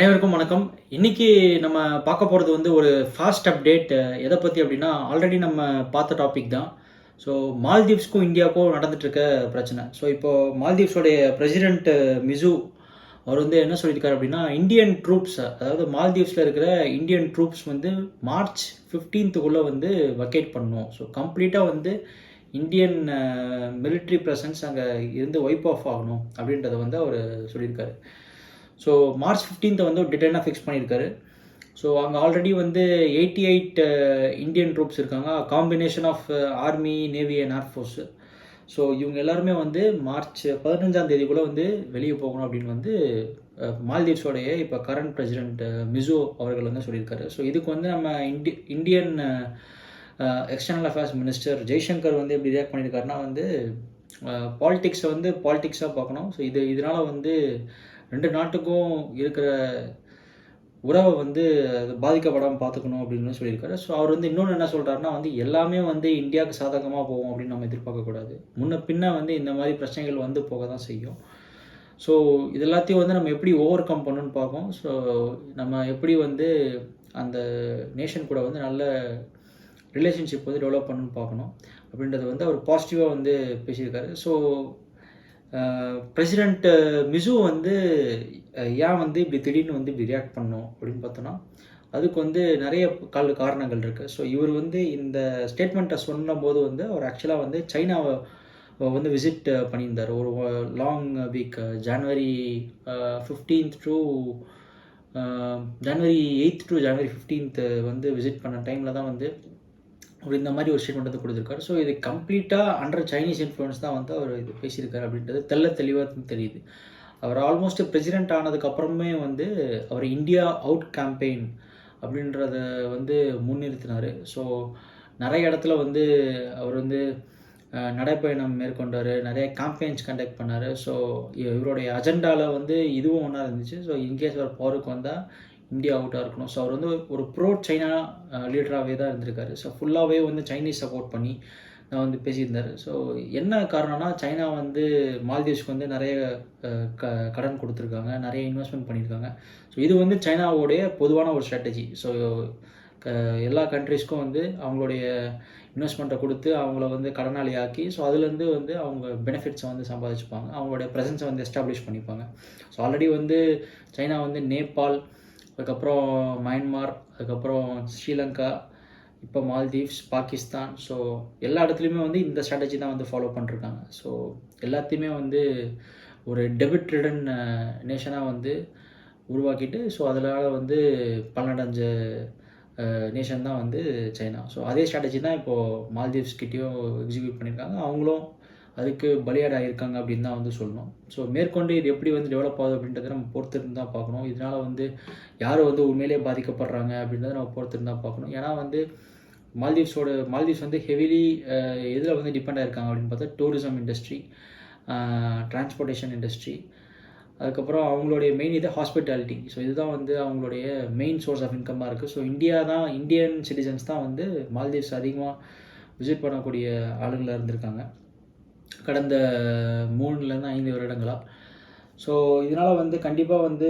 அனைவருக்கும் வணக்கம். இன்னைக்கு நம்ம பார்க்க போகிறது வந்து ஒரு ஃபாஸ்ட் அப்டேட் எதை பற்றி அப்படின்னா ஆல்ரெடி நம்ம பார்த்த டாபிக் தான். ஸோ மால்தீவ்ஸ்க்கும் இந்தியாவுக்கும் நடந்துகிட்ருக்க பிரச்சனை. ஸோ இப்போது மால்தீவ்ஸோடைய பிரசிடென்ட் மிசு அவர் வந்து என்ன சொல்லியிருக்காரு அப்படின்னா இந்தியன் ட்ரூப்ஸ் அதாவது மால்தீவ்ஸில் இருக்கிற இந்தியன் ட்ரூப்ஸ் வந்து மார்ச் ஃபிஃப்டீன்த்துக்குள்ளே வந்து வக்கேட் பண்ணும் ஸோ கம்ப்ளீட்டாக வந்து இந்தியன் மிலிட்ரி ப்ரெசன்ஸ் அங்கே இருந்து ஒய்ப் ஆஃப் ஆகணும் அப்படின்றத வந்து அவர் சொல்லியிருக்காரு. ஸோ மார்ச் 15th வந்து ஒரு டெட்லைனாக ஃபிக்ஸ் பண்ணியிருக்காரு. ஸோ அங்கே ஆல்ரெடி வந்து எயிட்டி எயிட் இந்தியன் ட்ரூப்ஸ் இருக்காங்க. Combination of army navy and air force so இவங்க எல்லாருமே வந்து மார்ச் பதினஞ்சாம் தேதிக்குள்ளே வந்து வெளியே போகணும் அப்படின்னு வந்து மால்தீவ்ஸோடைய இப்போ கரண்ட் பிரசிடென்ட் மிசோ அவர்கள் வந்து சொல்லியிருக்காரு. ஸோ இதுக்கு வந்து நம்ம indie Indian external affairs minister Jaishankar வந்து எப்படி ரியாக்ட் பண்ணியிருக்காருன்னா வந்து uh, பாலிட்டிக்ஸை வந்து பாலிட்டிக்ஸாக பார்க்கணும். ஸோ இது இதனால் வந்து ரெண்டு நாட்டுக்கும் இருக்கிற உறவை வந்து அது பாதிக்கப்படாமல் பார்த்துக்கணும் அப்படின்னு சொல்லியிருக்காரு. ஸோ அவர் வந்து இன்னொன்று என்ன சொல்கிறாருன்னா வந்து எல்லாமே வந்து இந்தியாவுக்கு சாதகமாக போகும் அப்படின்னு நம்ம எதிர்பார்க்கக்கூடாது முன்ன பின்ன வந்து இந்த மாதிரி பிரச்சனைகள் வந்து போக தான் செய்யும். ஸோ இது எல்லாத்தையும் வந்து நம்ம எப்படி ஓவர் கம் பண்ணணும்னு பார்ப்போம். ஸோ நம்ம எப்படி வந்து அந்த நேஷன் கூட வந்து நல்ல ரிலேஷன்ஷிப் வந்து டெவலப் பண்ணணும்னு பார்க்கணும். அப்படின்றத வந்து அவர் பாசிட்டிவாக வந்து பேசியிருக்காரு. ஸோ பிரசிடெண்ட் மிசு வந்து ஏன் வந்து இப்படி திடீர்னு வந்து இப்படி ரியாக்ட் பண்ணோம் அப்படின்னு பார்த்தோன்னா அதுக்கு வந்து நிறைய கால காரணங்கள் இருக்குது ஸோ இவர் வந்து இந்த ஸ்டேட்மெண்ட்டை சொன்னபோது வந்து அவர் ஆக்சுவலாக வந்து சைனாவை வந்து விசிட் பண்ணியிருந்தார். ஒரு long week January fifteenth to January eighth to January fifteenth வந்து விசிட் பண்ண டைமில் தான் வந்து அவர் இந்த மாதிரி ஒரு ஸ்டேட்மெண்ட் வந்து கொடுத்துருக்காரு. ஸோ இது கம்ப்ளீட்டாக அண்டர் சைனீஸ் இன்ஃப்ளூயன்ஸ் தான் வந்து அவர் இது பேசியிருக்காரு அப்படின்றது தெள்ள தெளிவாக தெரியுது. அவர் ஆல்மோஸ்ட் பிரசிடென்ட் ஆனதுக்கப்புறமே வந்து அவர் இந்தியா அவுட் கேம்பெயின் அப்படின்றத வந்து முன்னிறுத்தினார். ஸோ நிறைய இடத்துல வந்து அவர் வந்து நடைப்பயணம் மேற்கொண்டார். நிறைய கேம்பெயின்ஸ் கண்டக்ட் பண்ணார். ஸோ இவருடைய அஜெண்டாவில் வந்து இதுவும் ஒன்றா இருந்துச்சு. ஸோ இன்கேஸ் அவர் பவருக்கு வந்தால் இந்தியா அவுட்டாக இருக்கணும். ஸோ அவர் வந்து ஒரு ப்ரோ சைனா லீடராகவே தான் இருந்திருக்காரு. ஸோ ஃபுல்லாகவே வந்து சைனீஸ் சப்போர்ட் பண்ணி நான் வந்து பேசியிருந்தார். ஸோ என்ன காரணம்னா சைனா வந்து மால்தீவ்ஸ்க்கு வந்து நிறைய க கடன் கொடுத்துருக்காங்க. நிறைய இன்வெஸ்ட்மெண்ட் பண்ணியிருக்காங்க. ஸோ இது வந்து சைனாவோடைய பொதுவான ஒரு ஸ்ட்ராட்டஜி ஸோ எல்லா கண்ட்ரீஸ்க்கும் வந்து அவங்களுடைய இன்வெஸ்ட்மெண்ட்டை கொடுத்து அவங்கள வந்து கடனாளி ஆக்கி ஸோ அதுலேருந்து வந்து அவங்க பெனிஃபிட்ஸை வந்து சம்பாதிச்சுப்பாங்க. அவங்களுடைய ப்ரெசன்ஸை வந்து எஸ்டாப்ளிஷ் பண்ணிப்பாங்க. ஸோ ஆல்ரெடி வந்து சைனா வந்து நேபாள் அதுக்கப்புறம் மயன்மார் அதுக்கப்புறம் ஸ்ரீலங்கா இப்போ மால்தீவ்ஸ் பாகிஸ்தான் ஸோ எல்லா இடத்துலையுமே வந்து இந்த ஸ்ட்ராட்டஜி தான் வந்து ஃபாலோ பண்ணிருக்காங்க. ஸோ எல்லாத்தையுமே வந்து ஒரு டெபிட் ரிடன் நேஷனாக வந்து உருவாக்கிட்டு ஸோ அதனால் வந்து பலனடைஞ்ச நேஷன் தான் வந்து சைனா. ஸோ அதே ஸ்ட்ராட்டஜி தான் இப்போது மால்தீவ்ஸ் கிட்டேயும் எக்ஸிக்யூட் பண்ணியிருக்காங்க அவங்களும் அதுக்கு பலியாடாக ஆகியிருக்காங்க அப்படின்னு தான் வந்து சொல்லணும். ஸோ மேற்கொண்டு இது எப்படி வந்து டெவலப் ஆகுது அப்படின்றத நம்ம பொறுத்திருந்து தான் பார்க்கணும். இதனால் வந்து யார் வந்து உண்மையிலேயே பாதிக்கப்படுறாங்க அப்படின்றத நம்ம பொறுத்திருந்து தான் பார்க்கணும். ஏன்னா வந்து மால்தீவ்ஸோட மால்தீவ்ஸ் வந்து ஹெவிலி எதில் வந்து டிபெண்ட் ஆகிருக்காங்க அப்படின்னு பார்த்தா டூரிசம் இண்டஸ்ட்ரி டிரான்ஸ்போர்ட்டேஷன் இண்டஸ்ட்ரி அதுக்கப்புறம் அவங்களுடைய மெயின் இது ஹாஸ்பிட்டாலிட்டி ஸோ இதுதான் வந்து அவங்களுடைய மெயின் சோர்ஸ் ஆஃப் இன்கம்மாக இருக்குது ஸோ இந்தியா தான் இந்தியன் சிட்டிசன்ஸ் தான் வந்து மால்தீவ்ஸ் அதிகமாக விசிட் பண்ணக்கூடிய ஆளுங்களாக இருந்திருக்காங்க. கடந்த மூணுலேருந்து ஐந்து வருடங்களாக ஸோ இதனால் வந்து கண்டிப்பாக வந்து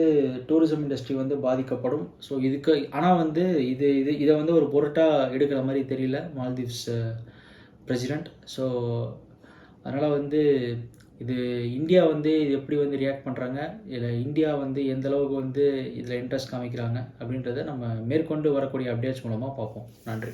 டூரிசம் இண்டஸ்ட்ரி வந்து பாதிக்கப்படும். ஸோ இதுக்கு ஆனால் வந்து இது இது இதை வந்து ஒரு பொருட்டாக எடுக்கிற மாதிரி தெரியல மால்தீவ்ஸ் பிரசிடெண்ட் ஸோ அதனால் வந்து இது இந்தியா வந்து இது எப்படி வந்து ரியாக்ட் பண்ணுறாங்க இல்லை இந்தியா வந்து எந்த அளவுக்கு வந்து இதில் இன்ட்ரெஸ்ட் காமிக்கிறாங்க? அப்படின்றத நம்ம மேற்கொண்டு வரக்கூடிய அப்டேட்ஸ் மூலமாக பார்ப்போம். நன்றி.